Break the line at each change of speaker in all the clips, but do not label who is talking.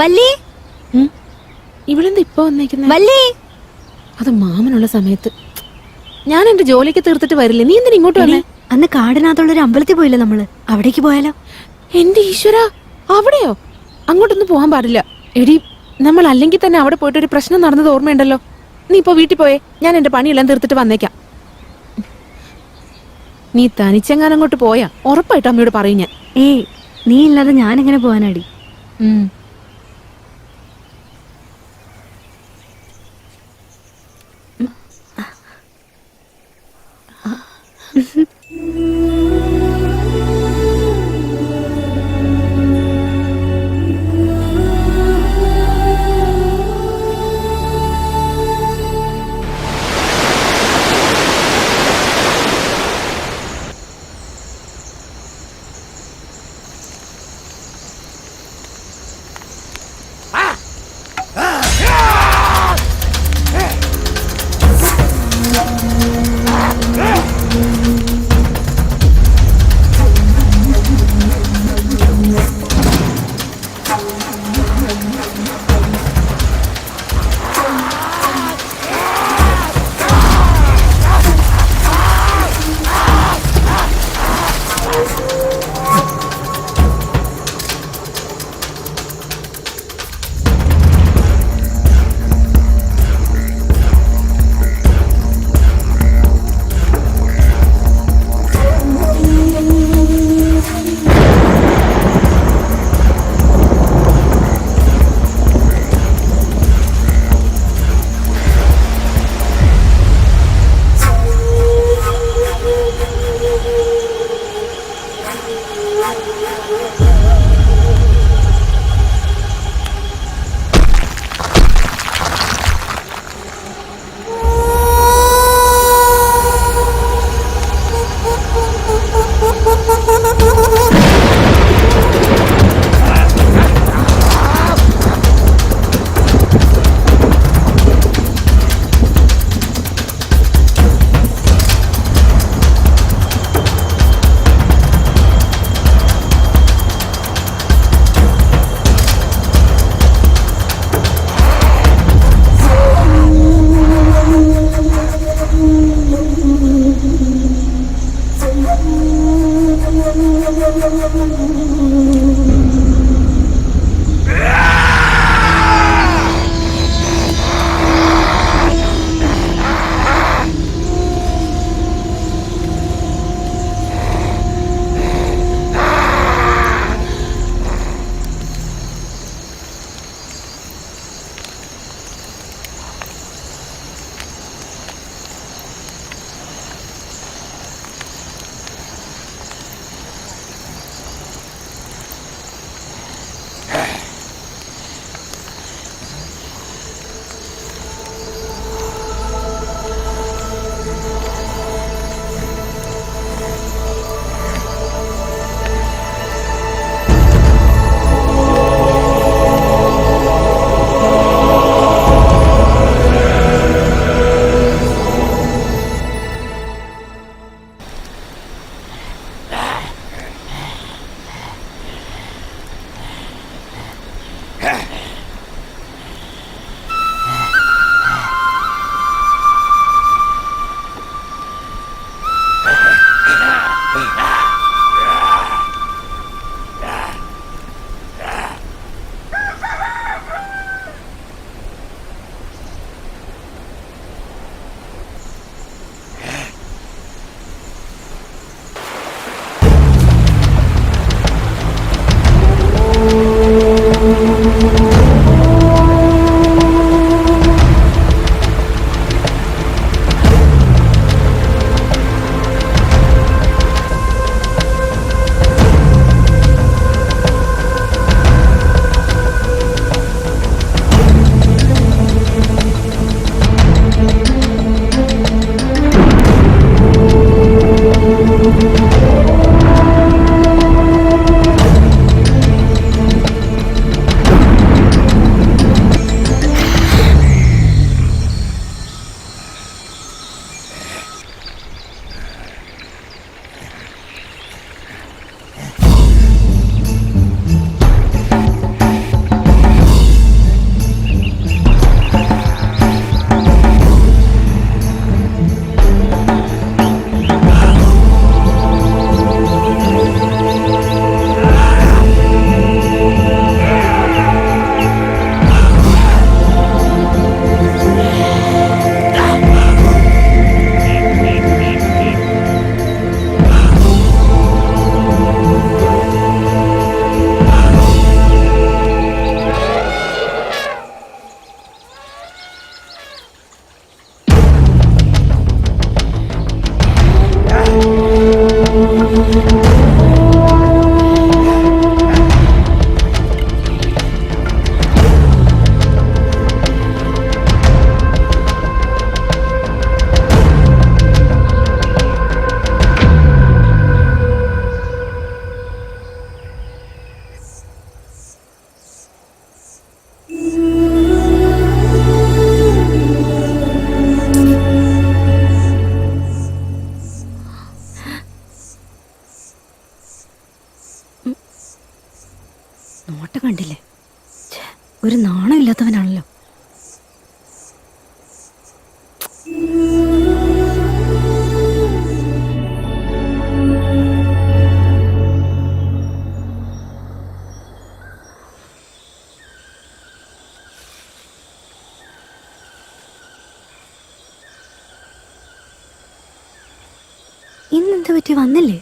വല്ലി
ഇവിടെന്താ ഇപ്പൊ വന്നേക്കുന്നത്
വല്ലി
അത് മാമനുള്ള സമയത്ത്. ഞാൻ എന്റെ ജോലിക്ക് തീർത്തിട്ട് വരില്ലേ? നീ എന്തിനാ ഇങ്ങോട്ട് വന്നേ?
അന്ന് കാടിനകത്തുള്ള ഒരു അമ്പലത്തിൽ പോയില്ല നമ്മൾ? അവിടേക്ക് പോയാലോ?
എന്റെ ഈശ്വര അവിടെയോ? അങ്ങോട്ടൊന്നും പോകാൻ പാടില്ല. എടി നമ്മൾ അല്ലെങ്കിൽ തന്നെ അവിടെ പോയിട്ട് ഒരു പ്രശ്നം നടന്നത് ഓർമ്മയുണ്ടല്ലോ. നീ ഇപ്പൊ വീട്ടിൽ പോയേ ഞാൻ എന്റെ പണിയെല്ലാം തീർത്തിട്ട് വന്നേക്കാം. നീ തനിച്ചെങ്ങാനും അങ്ങോട്ട് പോയാ? ഉറപ്പായിട്ട് അമ്മയോട് പറയും ഞാൻ.
ഏയ് നീ ഇല്ലാതെ ഞാൻ എങ്ങനെ പോവാനടി Thank you. ഒരു നാണം ഇല്ലാത്തവനാണല്ലോ. ഇന്നെന്താ പറ്റി? വന്നില്ലേ?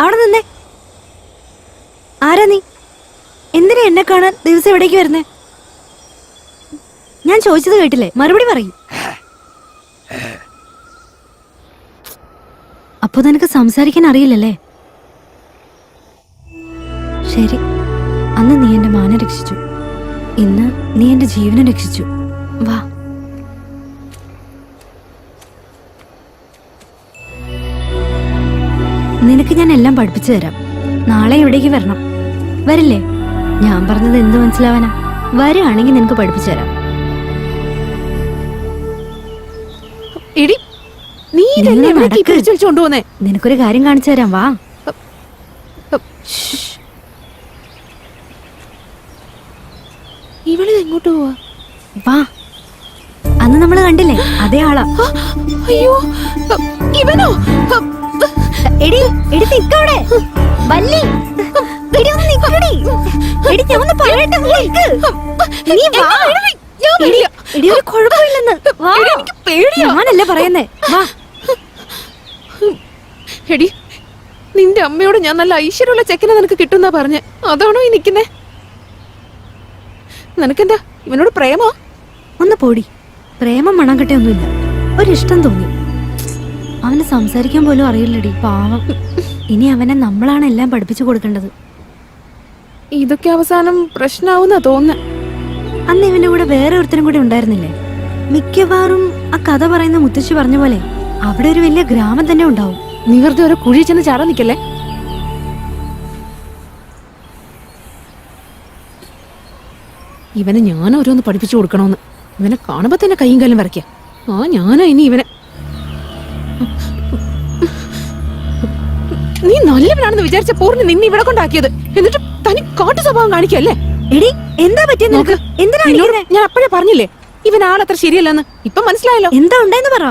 അവിടെ നിന്നേ. ആരാ നീ? എന്തിനാ എന്നെ കാണാൻ ദിവസം എവിടേക്ക് വരുന്നേ? ഞാൻ ചോദിച്ചത് കേട്ടില്ലേ? മറുപടി പറയും. അപ്പൊ നിനക്ക് സംസാരിക്കാൻ അറിയില്ലല്ലേ? ശരി. അന്ന് നീ എന്റെ മാനം രക്ഷിച്ചു. ഇന്ന് നീ എന്റെ ജീവനെ രക്ഷിച്ചു. വാ. നിനക്ക് ഞാൻ എല്ലാം പഠിപ്പിച്ചു തരാം. നാളെ ഇവിടേക്ക് വരണം? വരില്ലേ? ഞാൻ പറഞ്ഞത് എന്ത് മനസ്സിലാവാനാ? വരികയാണെങ്കിൽ നിനക്ക് പഠിപ്പിച്ചു തരാം.
എടി നീ
നീ
ഇതെന്നെ ഇവിടേക്ക്
നടക്ക്.
പിടിച്ചു വെച്ച് കൊണ്ടുപോന്നേ
നിനക്കൊരു കാര്യം കാണിച്ചു തരാം വാ.
ഇവളിത് എങ്ങോട്ട് പോവാ?
വാ. അന്ന് നമ്മൾ കണ്ടില്ലേ? അതേ ആളാ.
ആ, അയ്യോ അ, ഇവനോ? അ,
എടി എടി നിക്കവിടെ വല്ലി എടി ഒന്ന് നിക്കടി. എടി ഞാൻ ഒന്ന് പറയട്ടെ നിക്ക്. നീ വാ. എടി. എടി ഒരു കുഴപ്പമില്ലെന്ന്. വാ.
എനിക്ക് പേടിയാ.
ഞാനല്ല പറയുന്നേ? വാ.
എടി നിന്റെ അമ്മയോട് ഞാൻ നല്ല ഐശ്വര്യമുള്ള ചെക്കനെ നിനക്ക് കിട്ടുന്ന പറഞ്ഞ്. അതാണോ ഈ നിക്കുന്നേ? നിനക്കെന്താ? ഇവനോട് പ്രേമോ?
ഒന്ന് പോടി. പ്രേമം മണം കെട്ടൊന്നുമില്ല ഒരിഷ്ടം തോന്നി. അവന് സംസാരിക്കാൻ പോലും അറിയില്ലടി. പാവം. ഇനി അവനെ നമ്മളാണ് എല്ലാം പഠിപ്പിച്ചു കൊടുക്കേണ്ടത്.
ഇതൊക്കെ അവസാനം പ്രശ്നാവുന്ന തോന്നുന്നു.
അന്ന് ഇവന്റെ കൂടെ വേറെ ഒരുത്തനും കൂടി ഉണ്ടായിരുന്നില്ലേ? മിക്കവാറും ആ കഥ പറയുന്ന മുത്തശ്ശി പറഞ്ഞ പോലെ അവിടെ ഒരു വലിയ ഗ്രാമം തന്നെ ഉണ്ടാവും.
നീ വെറുതെ ഓരോ കുഴി ചെന്ന് ചാടാൻ നിക്കല്ലേ? ഇവനെ ഞാൻ ഓരോന്ന് പഠിപ്പിച്ചു കൊടുക്കണമെന്ന് ഇവനെ കാണുമ്പോ തന്നെ കൈയും കാലും വരയ്ക്ക. ആ ഞാനാ ഇനി ഇവനെ നീ നല്ലവനാണെന്ന് വിചാരിച്ച പൂർണ നിന്നെ ഇവിടെ കൊണ്ടാക്കിയത്. എന്നിട്ട് തനി കാട്ടു സ്വഭാവം കാണിക്കല്ലേ
എടി എന്താ പറ്റിയ നിനക്ക്? എന്തിനാ
ഞാൻ അപ്പോഴേ പറഞ്ഞില്ലേ? ഇവൻ ആളത്ര ശരിയല്ലെന്ന്. ഇപ്പൊ മനസ്സിലായല്ലോ.
എന്താ ഉണ്ടായെന്ന് പറ.